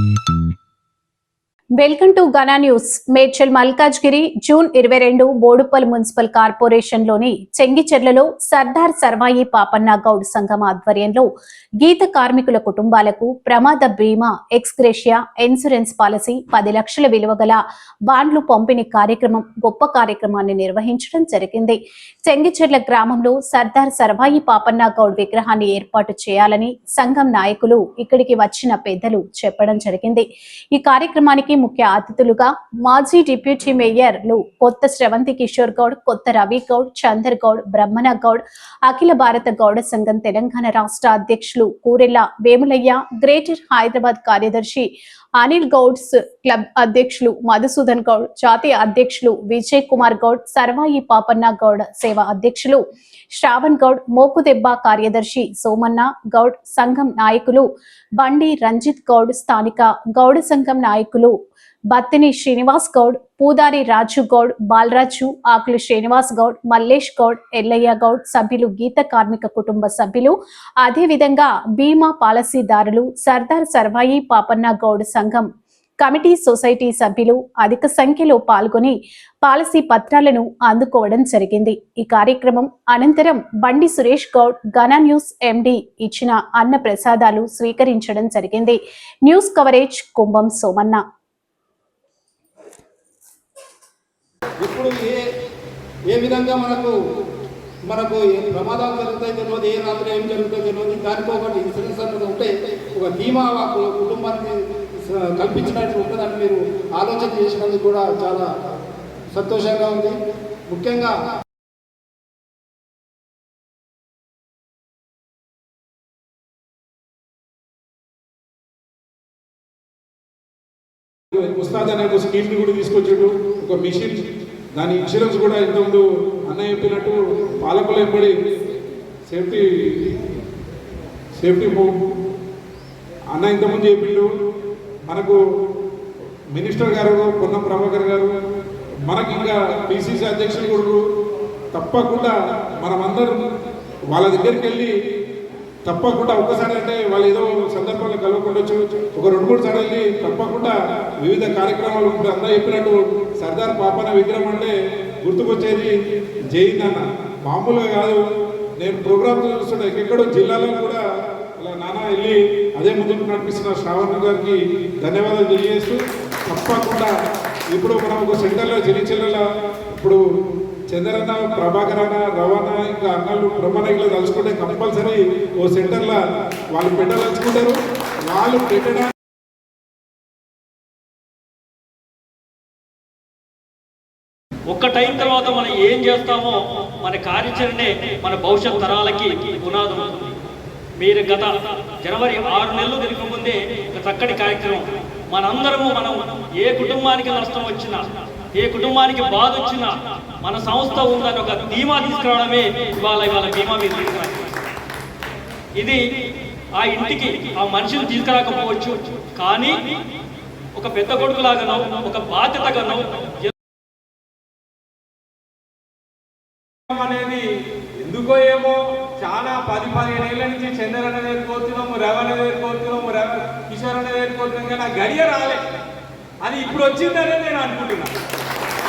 Mm-hmm. Welcome to Gana news. Medchal Malkajgiri June ఇరవై రెండు Boduppal municipal కార్పొరేషన్లోని చెంగిచెర్లలో సర్దార్ సర్వాయి పాపన్న గౌడ్ సంఘం ఆధ్వర్యంలో గీత కార్మికుల కుటుంబాలకు ప్రమాద బీమా ఎక్స్గ్రేషియా ఇన్సూరెన్స్ పాలసీ పది లక్షల విలువ గల బాండ్లు పంపిణీ కార్యక్రమం గొప్ప కార్యక్రమాన్ని నిర్వహించడం జరిగింది. చెంగిచెర్ల గ్రామంలో సర్దార్ సర్వాయి పాపన్న గౌడ్ విగ్రహాన్ని ఏర్పాటు చేయాలని సంఘం నాయకులు ఇక్కడికి వచ్చిన పెద్దలు చెప్పడం జరిగింది. ఈ కార్యక్రమానికి ముఖ్య అతిథులుగా మాజీ డిప్యూటీ మేయర్లు కొత్త శ్రవంతి కిషోర్ గౌడ్ కొత్త రవి గౌడ్ చందర్ గౌడ్ బ్రహ్మణ గౌడ్ అఖిల భారత గౌడ సంఘం తెలంగాణ రాష్ట్ర అధ్యక్షులు కూరెల్ల వేములయ్య గ్రేటర్ హైదరాబాద్ కార్యదర్శి అనిల్ గౌడ్స్ క్లబ్ అధ్యక్షులు మధుసూదన్ గౌడ్ జాతీయ అధ్యక్షులు విజయ్ కుమార్ గౌడ్ సర్వాయి పాపన్న గౌడ్ సేవ అధ్యక్షులు శ్రావణ్ గౌడ్ మోకుదెబ్బ కార్యదర్శి సోమన్న గౌడ్ సంఘం నాయకులు బండి రంజిత్ గౌడ్ స్థానిక గౌడ సంఘం నాయకులు బత్తిని శ్రీనివాస్ గౌడ్ పూదారి రాజు గౌడ్ బాలరాజు ఆకులు శ్రీనివాస్ గౌడ్ మల్లేష్ గౌడ్ ఎల్లయ్య గౌడ్ సభ్యులు గీత కార్మిక కుటుంబ సభ్యులు. అదేవిధంగా బీమా పాలసీదారులు సర్దార్ సర్వాయి పాపన్న గౌడ్ సంఘం కమిటీ సొసైటీ సభ్యులు అధిక సంఖ్యలో పాల్గొని పాలసీ పత్రాలను అందుకోవడం జరిగింది. ఈ కార్యక్రమం అనంతరం బండి సురేష్ గౌడ్ ఘన న్యూస్ ఎండి ఇచ్చిన అన్న ప్రసాదాలు స్వీకరించడం జరిగింది. News coverage Kumbham Somanna. ఇప్పుడు ఏ ఏ విధంగా మనకు మనకు ఏ ప్రమాదాలు జరుగుతాయి తెలియదు ఏ రాత్రి ఏం జరుగుతాయి తెలియదు దానికి ఒకటి ఇన్సూరెన్స్ అనేది ఉంటే ఒక బీమా కుటుంబానికి కల్పించినట్టు ఉంటుందని మీరు ఆలోచన చేసినందుకు కూడా చాలా సంతోషంగా ఉంది. ముఖ్యంగా ఉస్తాద్ అనే ఒక స్కీమ్ని కూడా తీసుకొచ్చాడు. ఒక మిషన్ దాని ఇన్సూరెన్స్ కూడా ఇంతకుముందు అన్నయ్య చెప్పినట్టు పాలకులు ఎంబడి సేఫ్టీ సేఫ్టీ మూవ్ అన్న ఇంతకుముందు చెప్పిండు మనకు మినిస్టర్ గారు పొన్నం ప్రభాకర్ గారు మనకి ఇంకా పిసిసి అధ్యక్షులు కూడా తప్పకుండా మనమందరం వాళ్ళ దగ్గరికి వెళ్ళి తప్పకుండా ఒక్కసారి అంటే వాళ్ళు ఏదో సందర్భంలో కలవకుండా ఒక రెండు మూడు సార్లు వెళ్ళి తప్పకుండా వివిధ కార్యక్రమాలు ఇప్పుడు అందరూ చెప్పినట్టు సర్దార్ పాపన విగ్రహం అంటే గుర్తుకొచ్చేది జైన్ అన్న. మామూలుగా కాదు. నేను ప్రోగ్రామ్ చూస్తుంటే ఎక్కడో జిల్లాలో కూడా అలా నాన్న వెళ్ళి అదే ముందుకు నడిపిస్తున్న శ్రావణ్ గారికి ధన్యవాదాలు తెలియజేస్తూ తప్పకుండా ఇప్పుడు మనం ఒక సెంటర్లో జనిచెల్ల ఇప్పుడు చంద్రన్న ప్రభాకర్ అన్న రవాణా ఇంకా అన్నలు బ్రహ్మనాయకులు తలుచుకుంటే కంపల్సరీ ఓ సెంటర్లో వాళ్ళు పెట్టదలుచుకుంటారు వాళ్ళు పెట్టడానికి ఒక్క టైం తర్వాత మనం ఏం చేస్తామో మన కార్యాచరణే మన భవిష్యత్ తరాలకి పునాదం. మీరు గత జనవరి ఆరు నెలలు తిరిగి ముందే ఒక చక్కటి కార్యక్రమం. మనందరము మనం ఏ కుటుంబానికి నష్టం వచ్చినా ఏ కుటుంబానికి బాధ వచ్చినా మన సంస్థ ఉందని ఒక ధీమా తీసుకురావడమే ఇవాళ ఇవాళ బీమా మీద ఇది ఆ ఇంటికి ఆ మనిషిని తీసుకురాకపోవచ్చు. కానీ ఒక పెద్ద కొడుకులాగానో ఒక బాధ్యతగానో అనేది ఎందుకో ఏమో చాలా పది పదిహేను ఏళ్ళ నుంచి చంద్ర అనేది దగ్గరికి పోతున్నాము రవ రవ కిషోర్ అన్న దగ్గరికి కానీ ఆ గడియ రాలే. అది ఇప్పుడు వచ్చిందనే నేను అనుకుంటున్నా.